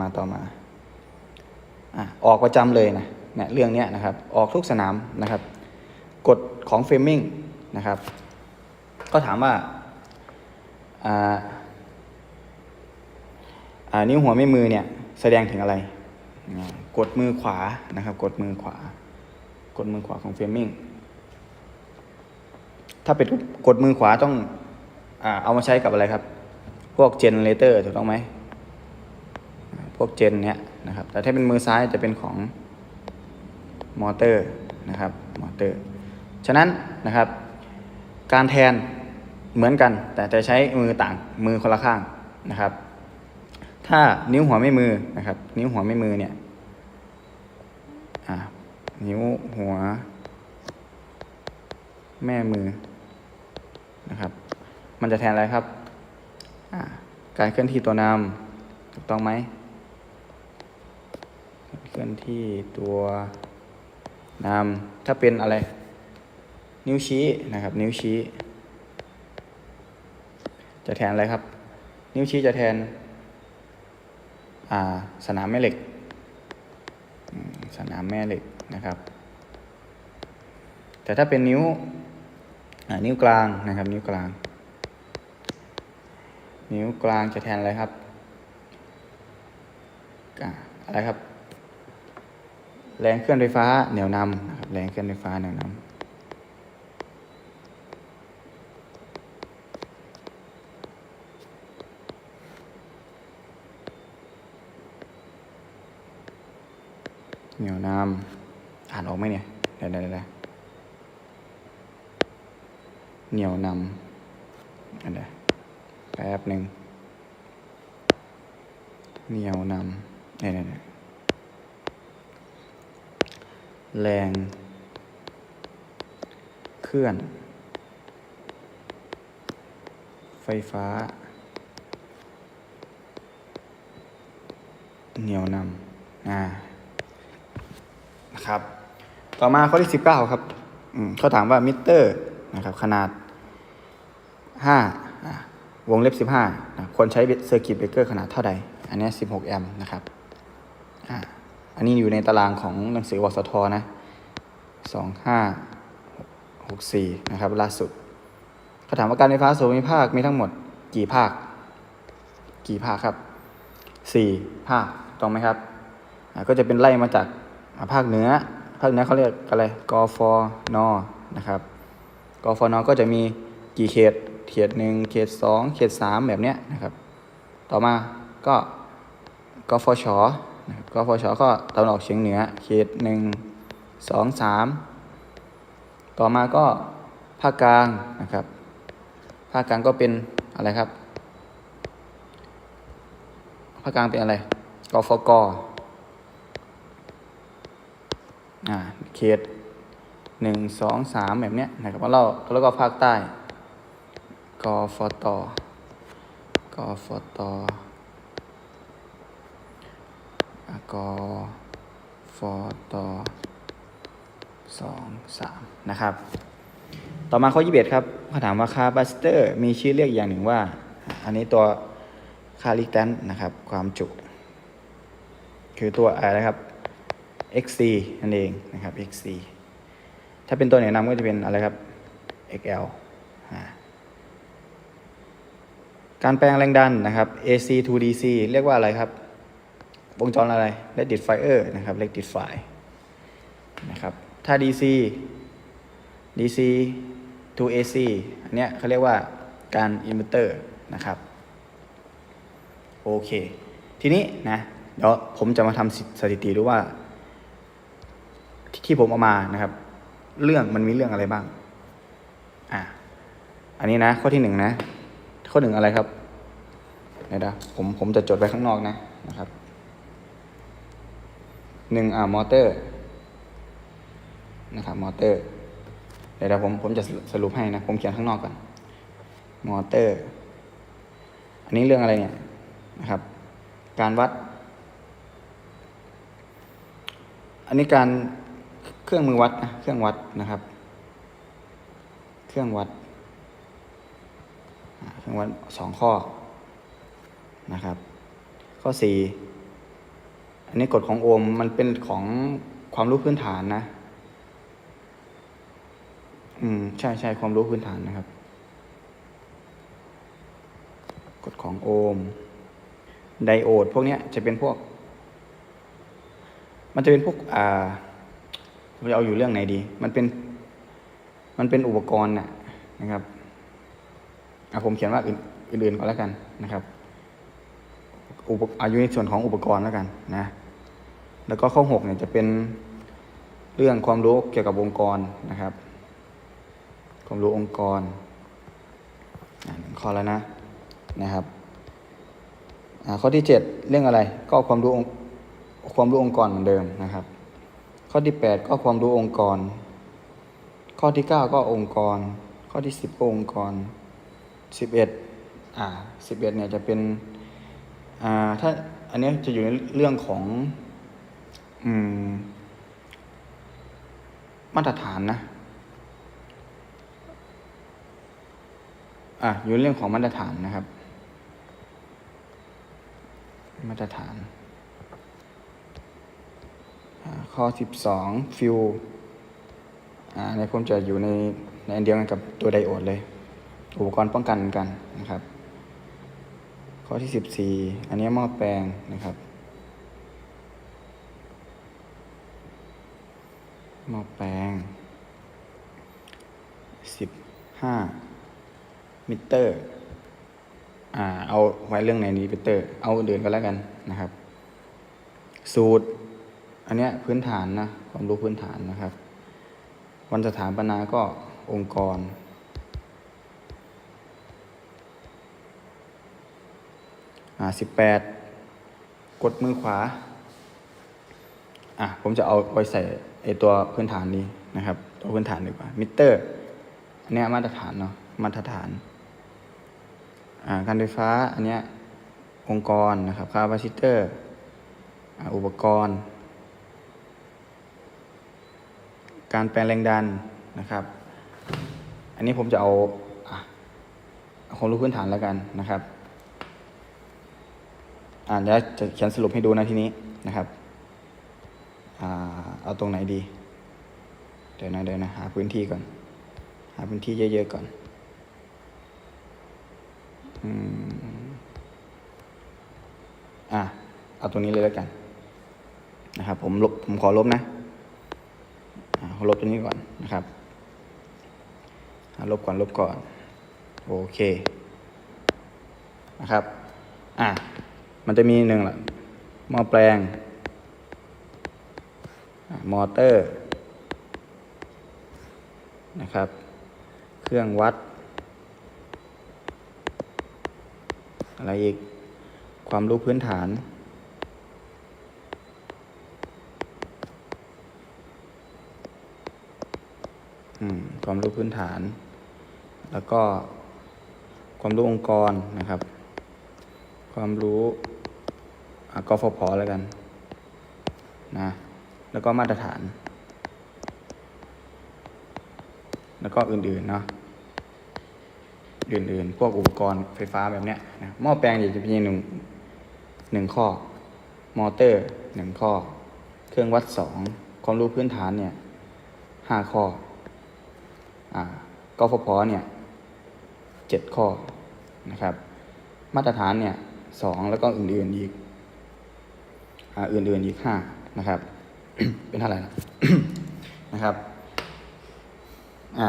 มาต่อมาอะออกประจำเลยนะเนี่ยเรื่องเนี้ยนะครับ ออกทุกสนามนะครับ กฎของเฟรมมิ่งนะครับ ก็ถามว่าอ่าอ่านิ้วหัวไม่มือเนี่ยแสดงถึงอะไร กดมือขวานะครับ กดมือขวา กดมือขวาของเฟรมมิ่ง ถ้าเป็นกดมือขวาต้องอเอามาใช้กับอะไรครับ พวกเจเนเรเตอร์ถูกต้องไหม วกเจนเนี้ยนะครับ แต่ถ้าเป็นมือซ้ายจะเป็นของมอเตอร์นะครับ มอเตอร์ ฉะนั้นนะครับ การแทนเหมือนกัน แต่จะใช้มือต่างมือคนละข้างนะครับ ถ้านิ้วหัวไม่มือนะครับ นิ้วหัวไม่มือเนี่ยนิ้วหัว แม่มือนะครับ มันจะแทนอะไรครับ การเคลื่อนที่ตัวนำถูกต้องไหม เคลื่อนที่ตัวนำถ้าเป็นอะไร นิ้วชี้นะครับ นิ้วชี้ จะแทนอะไรครับ นิ้วชี้จะแทนสนามแม่เหล็ก สนามแม่เหล็กนะครับ แต่ถ้าเป็นนิ้วนิ้วกลางนะครับ นิ้วกลาง นิ้วกลางจะแทนอะไรครับอะไรครับ แรงเคลื่อนไฟฟ้าเหนี่ยวนำนะครับแรงเคลื่อนไฟฟ้าเหนี่ยวนำเหนี่ยวนำอ่านออกไหมเนี่ยเดี๋ยวเดี๋ยวเดี๋ยวเหนี่ยวนำอันเดี๋ยวแป๊บหนึ่งเหนี่ยวนำเนี่ยเนี่ยเนี่ย แรง เคลื่อน ไฟฟ้า เหนียวนำอ่านะครับ ต่อมาข้อที่สิบเก้าครับเขาถามว่ามิเตอร์นะครับ ขนาดห้าวงเล็บสิบห้าควรใช้เซอร์กิตเบรกเกอร์ขนาดเท่าใด อันนี้สิบหกแอมป์นะครับอ่า อันนี้อยู่ในตารางของหนังสือวสทนะสองห้าหกสี่นะครับล่าสุดเขาถามว่าการไฟฟ้าส่วนภูมิภาคมีทั้งหมดกี่ภาค กี่ภาคครับสี่ภาคตรงไหมครับก็จะเป็นไล่มาจากภาคเหนือ ภาคเหนือเขาเรียกอะไรกฟนนะครับกฟนก็จะมีกี่เขต เขตหนึ่งเขตสองเขตสามแบบเนี้ยนะครับ ต่อมาก็กฟช กฟชก็ตะวันออกเฉียงเหนือเขตหนึ่งสองสามต่อมาก็ภาคกลางนะครับภาคกลางก็เป็นอะไรครับภาคกลางเป็นอะไรกฟกอ่าเขตหนึ่งสองสามแบบเนี้ยนะครับแล้วแล้วก็ภาคใต้กฟตกฟต กฟตสองสามนะครับ ต่อมาข้อ21ครับเขาถามว่าคาปาซิเตอร์มีชื่อเรียกอย่างหนึ่งว่า อันนี้ตัวคาลิแตนนะครับ ความจุ คือตัวอะไรนะครับ xc นั่นเองนะครับ xc ถ้าเป็นตัวไหนนำก็จะเป็นอะไรครับ xl การแปลงแรงดันนะครับ AC to DC เรียกว่าอะไรครับ วงจรอะไร rectifier นะครับ rectify นะครับถ้า DC DC to AC อันเนี้ยเขาเรียกว่าการ inverter นะครับโอเค ทีนี้นะเดี๋ยวผมจะมาทำสถิติดูว่าที่ที่ผมเอามานะครับ เรื่องมันมีเรื่องอะไรบ้างอะอันนี้นะข้อที่หนึ่งนะ ข้อหนึ่งอะไรครับเดี๋ยวนะผมผมจะจดไว้ข้างนอกนะนะครับ หนึ่งอ่ามอเตอร์นะครับมอเตอร์เดี๋ยวเดี๋ยวผมผมจะสรุปให้นะ ผมเขียนข้างนอกก่อนมอเตอร์ อันนี้เรื่องอะไรเนี่ยนะครับ การวัด อันนี้การเครื่องมือวัดนะเครื่องวัดนะครับ เครื่องวัดเครื่องวัดสองข้อนะครับ ข้อสี่ อันนี้กฎของโอห์มมันเป็นของความรู้พื้นฐานนะ อืม ใช่ใช่ความรู้พื้นฐานนะครับ กฎของโอห์มไดโอดพวกเนี้ยจะเป็นพวก มันจะเป็นพวก อ่าผมจะเอาอยู่เรื่องไหนดี มันเป็น มันเป็นอุปกรณ์น่ะนะครับอะผมเขียนว่าอื่นอื่นๆก่อนแล้วกันนะครับอุปอายุในส่วนของอุปกรณ์แล้วกันนะ แล้วก็ข้อหกเนี่ยจะเป็นเรื่องความรู้เกี่ยวกับองค์กรนะครับ ความรู้องค์กรอะหนึ่งข้อแล้วนะนะครับข้อที่เจ็ดเรื่องอะไรก็ความรู้ความรู้องค์กรเหมือนเดิมนะครับ ข้อที่แปดก็ความรู้องค์กร ข้อที่เก้าก็องค์กร ข้อที่สิบก็องค์กรสิบเอ็ดอ่าสิบเอ็ดเนี่ยจะเป็นอ่าถ้าอันนี้จะอยู่ในเรื่องของ อืม มาตรฐานนะ อะ อยู่ในเรื่องของมาตรฐานนะครับ มาตรฐาน ข้อสิบสองฟิวอ่าในผมจะอยู่ในในอันเดียวกันกับตัวไดโอดเลย อุปกรณ์ป้องกันเหมือนกันนะครับ ข้อที่สิบสี่อันนี้หม้อแปลงนะครับ ม้อแปลงสิบห้ามิเตอร์อ่าเอาไว้เรื่องในนี้มิเตอร์ เอาอื่นก็แล้วกันนะครับ สูตร อันเนี้ยพื้นฐานนะความรู้พื้นฐานนะครับ วันสถาปนาก็องค์กรอ่าสิบแปดกดมือขวาอะผมจะเอาไว้ใส่ ไอตัวพื้นฐานนี้นะครับตัวพื้นฐานดีกว่ามิเตอร์อันนี้ยมาตรฐานเนาะมาตรฐานการไฟฟ้าอันเนี้ยองค์กรนะครับคาปาซิเตอร์อุปกรณ์ การแปลงแรงดันนะครับ อันนี้ผมจะเอาอะเอาความรู้พื้นฐานแล้วกันนะครับอ่าเดี๋ยวจะเขียนสรุปให้ดูนะทีนี้นะครับ อ่าเอาตรงไหนดี เดี๋ยวนะเดี๋ยวนะหาพื้นที่ก่อน หาพื้นที่เยอะๆก่อนอืมอะเอาตรงนี้เลยแล้วกัน นะครับ ผมลบผมขอลบนะขอลบตัวนี้ก่อนนะครับลบก่อนลบก่อน โอเค นะครับ อะ มันจะมีหนึ่งละหม้อแปลง มอเตอร์นะครับ เครื่องวัด อะไรอีก ความรู้พื้นฐานอืมความรู้พื้นฐาน แล้วก็ความรู้องค์กรนะครับ ความรู้อะกฟผแล้วกันนะ แล้วก็มาตรฐาน แล้วก็อื่นๆเนาะอื่นๆ พวกอุปกรณ์ไฟฟ้าแบบเนี้ยนะหม้อแปลงจะเป็นหนึ่งหนึ่งข้อ มอเตอร์หนึ่งข้อ เครื่องวัดสองความรู้พื้นฐานเนี่ยห้าข้ออ่ากฟผเนี่ยเจ็ดข้อนะครับ มาตรฐานเนี่ยสองแล้วก็อื่นๆอีกอ่าอื่นๆอีกห้านะครับ เป็นเท่าไหร่ล่ะนะครับ อ่า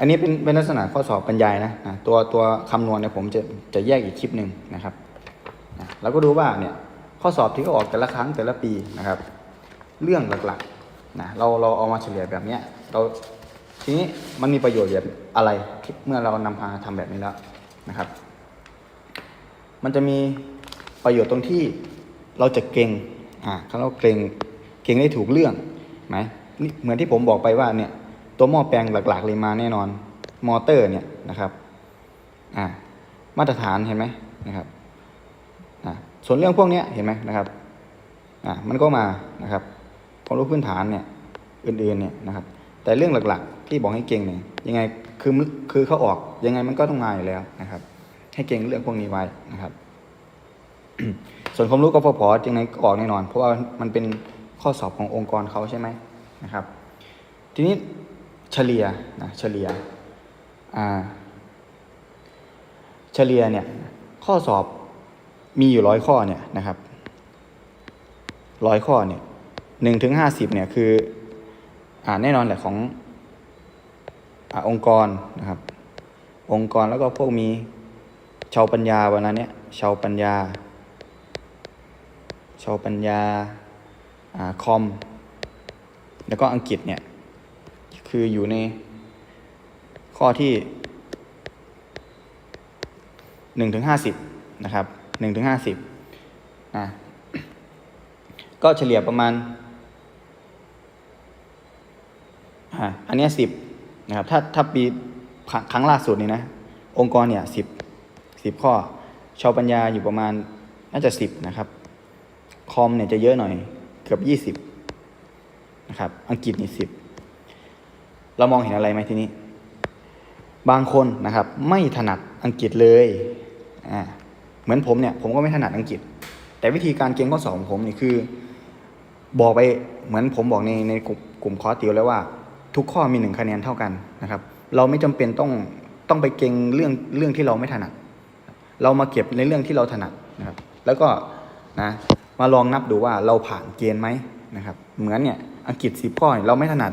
อันนี้เป็นเป็นลักษณะข้อสอบบรรยายนะนะตัวตัวคำนวณเนี่ยผมจะจะแยกอีกคลิปหนึ่งนะครับนะเราก็ดูว่าเนี่ยข้อสอบที่เขาออกแต่ละครั้งแต่ละปีนะครับ เรื่องหลักๆนะเราเราเอามาเฉลี่ยแบบเนี้ยเราทีนี้มันมีประโยชน์แบบอะไรเมื่อเรานำมาทำแบบนี้แล้วนะครับ มันจะมีประโยชน์ตรงที่เราจะเก่งอ่าถ้าเราเก่ง เก่งได้ถูกเรื่องไหมนี่เหมือนที่ผมบอกไปว่าเนี่ยตัวหม้อแปลงหลักๆเลยมาแน่นอนมอเตอร์เนี่ยนะครับอ่ามาตรฐานเห็นไหมนะครับอ่าส่วนเรื่องพวกเนี้ยเห็นไหมนะครับอ่ามันก็มานะครับความรู้พื้นฐานเนี่ยอื่นๆเนี่ยนะครับ แต่เรื่องหลักๆ ที่บอกให้เก่งเนี่ยยังไงคือมึคือเขาออกยังไงมันก็ต้องมาอยู่แล้วนะครับ ให้เก่งเรื่องพวกนี้ไว้นะครับ ส่วนความรู้ก็พพยังไงก็ออกแน่นอน เพราะว่ามันเป็น ข้อสอบขององค์กรเขาใช่ไหมนะครับ ทีนี้เฉลี่ยนะเฉลี่ยอ่าเฉลี่ยเนี่ยข้อสอบมีอยู่ร้อยข้อเนี่ยนะครับร้อยข้อเนี่ยหนึ่งถึงห้าสิบเนี่ยคืออ่าแน่นอนแหละของอองค์กรนะครับ องค์กรแล้วก็พวกมีชาวปัญญาวันนั้นเนี่ยชาวปัญญาชาวปัญญา คอม แล้วก็อังกฤษเนี่ย คืออยู่ในข้อที่หนึ่งถึงห้าสิบนะครับหนึ่งถึงห้าสิบนะก็เฉลี่ยประมาณอ่าอันเนี้สิบนะครับ ถ้าถ้าปีครั้งครั้งล่าสุดนี่นะ องค์กรเนี่ยสิบสิบข้อ ชาวปัญญาอยู่ประมาณน่าจะสิบนะครับ คอมเนี่ยจะเยอะหน่อย เกือบยี่สิบนะครับ อังกฤษนี่สิบเรามองเห็นอะไรไหมทีนี้ บางคนนะครับ ไม่ถนัดอังกฤษเลยอ่าเหมือนผมเนี่ย ผมก็ไม่ถนัดอังกฤษ แต่วิธีการเก่งข้อสอบของผมนี่คือ บอกไปเหมือนผมบอกในในกลุ่มกลุ่มคอร์สติวแล้วว่า ทุกข้อมีหนึ่งคะแนนเท่ากันนะครับ เราไม่จำเป็นต้องต้องไปเก่งเรื่องเรื่องที่เราไม่ถนัด เรามาเก็บในเรื่องที่เราถนัดนะครับ แล้วก็นะ มาลองนับดูว่าเราผ่านเกณฑ์ไหมนะครับ เหมือนเนี่ยอังกฤษสิบข้อเนี่ยเราไม่ถนัด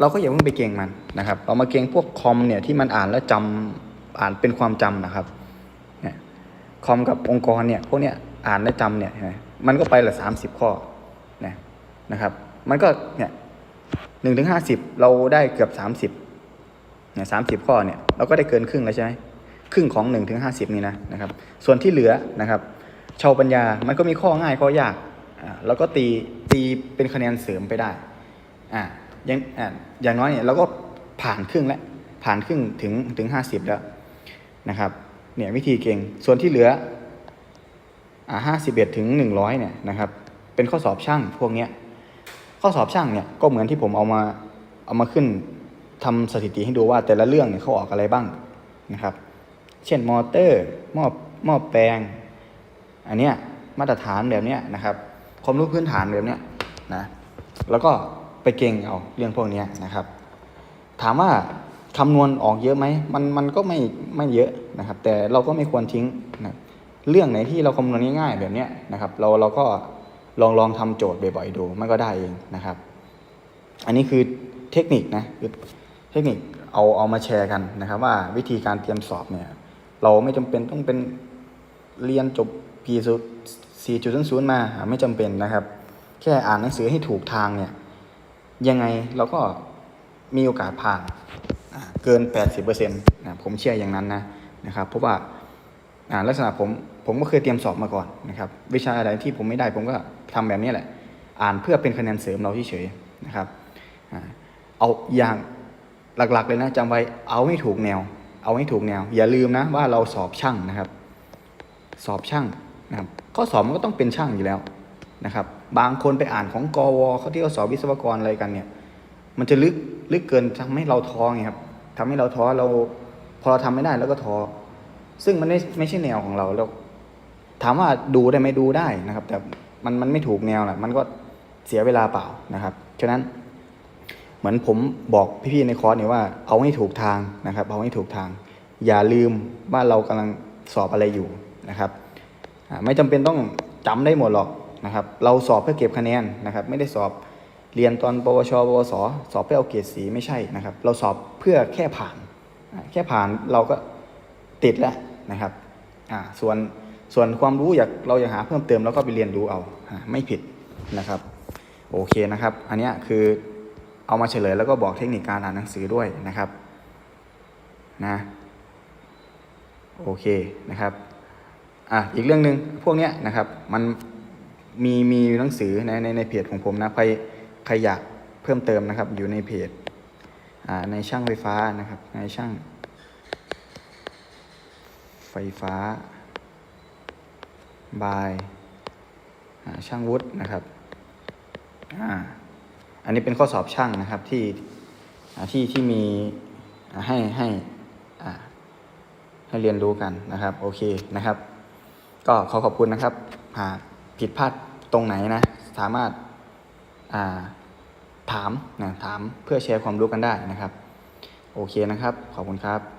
เราก็อย่าเพิ่งไปเก่งมันนะครับ เรามาเก่งพวกคอมเนี่ยที่มันอ่านแล้วจำอ่านเป็นความจำนะครับเนี่ยคอมกับองค์กรเนี่ยพวกเนี้ยอ่านและจำเนี่ยมมันก็ไปละสามสิบข้อนะนะครับ มันก็เนี่ยหนึ่งถึงห้าสิบเราได้เกือบสามสิบเนี่ยสามสิบข้อเนี่ยเราก็ได้เกินครึ่งแล้วใช่ไหมครึ่งของหนึ่งถึงห้าสิบนี่นะนะครับ ส่วนที่เหลือนะครับ ชาวปัญญา มันก็มีข้อง่ายข้อยากอ่าแล้วก็ตีตีเป็นคะแนนเสริมไปได้อ่ายังอ่าอย่างน้อยเนี่ยเราก็ผ่านครึ่งแล้วผ่านครึ่งถึงถึงห้าสิบแล้วนะครับเนี่ยวิธีเก่งส่วนที่เหลืออ่าห้าสิบเอ็ดถึงหนึ่งร้อยเนี่ยนะครับเป็นข้อสอบช่างพวกเนี้ยข้อสอบช่างเนี่ยก็เหมือนที่ผมเอามาเอามาขึ้นทำสถิติให้ดูว่าแต่ละเรื่องเนี่ยเขาออกอะไรบ้างนะครับ เช่นมอเตอร์หม้อหม้อแปลง อันเนี้ยมาตรฐานแบบเนี้ยนะครับความรู้พื้นฐานแบบเนี้ยนะแล้วก็ไปเก่งเอาเรื่องพวกเนี้ยนะครับ ถามว่าคำนวณออกเยอะไหมมันมันก็ไม่ไม่เยอะนะครับ แต่เราก็ไม่ควรทิ้งนะเรื่องไหนที่เราคำนวณง่ายๆแบบเนี้ยนะครับ เราเราก็ลองลองทำโจทย์บ่อยๆดูมันก็ได้เองนะครับ อันนี้คือเทคนิคนะเทคนิคเอาเอามาแชร์กันนะครับ ว่าวิธีการเตรียมสอบเนี่ย เราไม่จำเป็นต้องเป็นเรียนจบ ปีสี่จุดศูนย์มาไม่จำเป็นนะครับ แค่อ่านหนังสือให้ถูกทางเนี่ย ยังไงเราก็มีโอกาสผ่านอ่าเกิน 80%นะผมเชื่ออย่างนั้นนะนะครับเพราะว่าลักษณะผมผมก็เคยเตรียมสอบมาก่อนนะครับ วิชาอะไรที่ผมไม่ได้ผมก็ทำแบบนี้แหละ อ่านเพื่อเป็นคะแนนเสริมเราเฉยๆนะครับเอาอย่างหลักๆเลยนะจำไว้เอาให้ถูกแนว เอาให้ถูกแนว อย่าลืมนะว่าเราสอบช่างนะครับ สอบช่าง นะครับข้อสอบมันก็ต้องเป็นช่างอยู่แล้วนะครับบางคนไปอ่านของกวเขาที่เขาสอบวิศวกรอะไรกันเนี่ย มันจะลึกลึกเกินทำให้เราท้อไงครับทำให้เราท้อเราพอเราทำไม่ได้แล้วก็ท้อซึ่งมันไม่ไม่ใช่แนวของเราแล้วถามว่าดูได้ไหมดูได้นะครับ แต่มันมันไม่ถูกแนวแหละมันก็เสียเวลาเปล่านะครับฉะนั้นเหมือนผมบอกพี่ๆในคอร์สเนี่ยว่าเอาให้ถูกทางนะครับ เอาให้ถูกทาง อย่าลืมว่าเรากำลังสอบอะไรอยู่นะครับ ไม่จำเป็นต้องจำได้หมดหรอกนะครับ เราสอบเพื่อเก็บคะแนนนะครับ ไม่ได้สอบเรียนตอนปวช ปวส สอบเพื่อเอาเกรดสีไม่ใช่นะครับ เราสอบเพื่อแค่ผ่าน แค่ผ่านเราก็ติดแล้วนะครับอ่าส่วนส่วนความรู้อยากเราอยากหาเพิ่มเติมเราก็ไปเรียนรู้เอาไม่ผิดนะครับ โอเคนะครับ อันนี้คือเอามาเฉลยแล้วก็บอกเทคนิคการอ่านหนังสือด้วยนะครับนะโอเคนะครับ อะอีกเรื่องหนึ่งพวกเนี้ยนะครับมันมีมีหนังสือในในในเพจของผมนะใครใครอยากเพิ่มเติมนะครับ อยู่ในเพจอ่าในช่างไฟฟ้านะครับ ในช่าง ไฟฟ้าบายอ่าช่างวุฒินะครับอ่าอันนี้เป็นข้อสอบช่างนะครับที่อ่าที่ที่มีอ่าให้ให้อ่าให้เรียนรู้กันนะครับ โอเคนะครับ ก็ขอขอบคุณนะครับ หากผิดพลาดตรงไหนนะ สามารถอ่าถามนะถามเพื่อแชร์ความรู้กันได้นะครับ โอเคนะครับ ขอบคุณครับ